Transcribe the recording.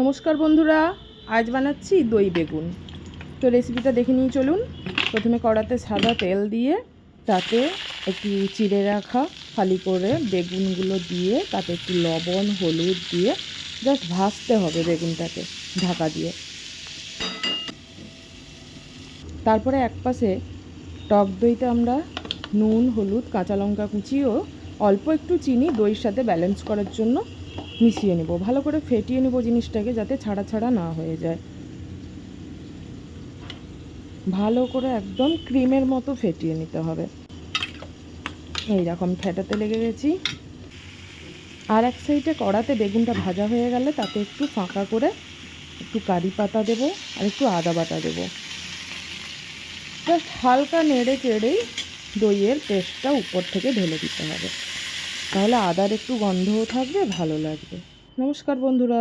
নমস্কার বন্ধুরা, আজ বানাচ্ছি দই বেগুন। তো রেসিপিটা দেখে নিয়ে চলুন। প্রথমে কড়াতে সাদা তেল দিয়ে, তাতে একটু চিড়ে রাখা ফালি করে বেগুনগুলো দিয়ে, তাতে একটু লবণ, হলুদ দিয়ে জাস্ট ভাজতে হবে বেগুনটাকে, ঢাকা দিয়ে। তারপরে এক পাশে টক দইতে আমরা নুন, হলুদ, কাঁচা লঙ্কা কুচি ও অল্প একটু চিনি দইয়ের সাথে ব্যালেন্স করার জন্য মিশিয়ে নেব, ভালো করে ফেটিয়ে নেব জিনিসটাকে যাতে ছাড়া ছাড়া না হয়ে যায়। ভালো করে একদম ক্রিমের মতো ফেটিয়ে নিতে হবে। এই রকম ফেটাতে লেগে গেছি। আর এক সাইডে কড়াতে বেগুনটা ভাজা হয়ে গেলে তাতে একটু ফাঁকা করে একটু কারি পাতা দেবো আর একটু আদা বাটা দেবো। জাস্ট হালকা নেড়ে চেড়েই দইয়ের পেস্টটা উপর থেকে ঢেলে দিতে হবে। তাহলে আদার একটু গন্ধও থাকবে ভালো লাগবে। নমস্কার বন্ধুরা।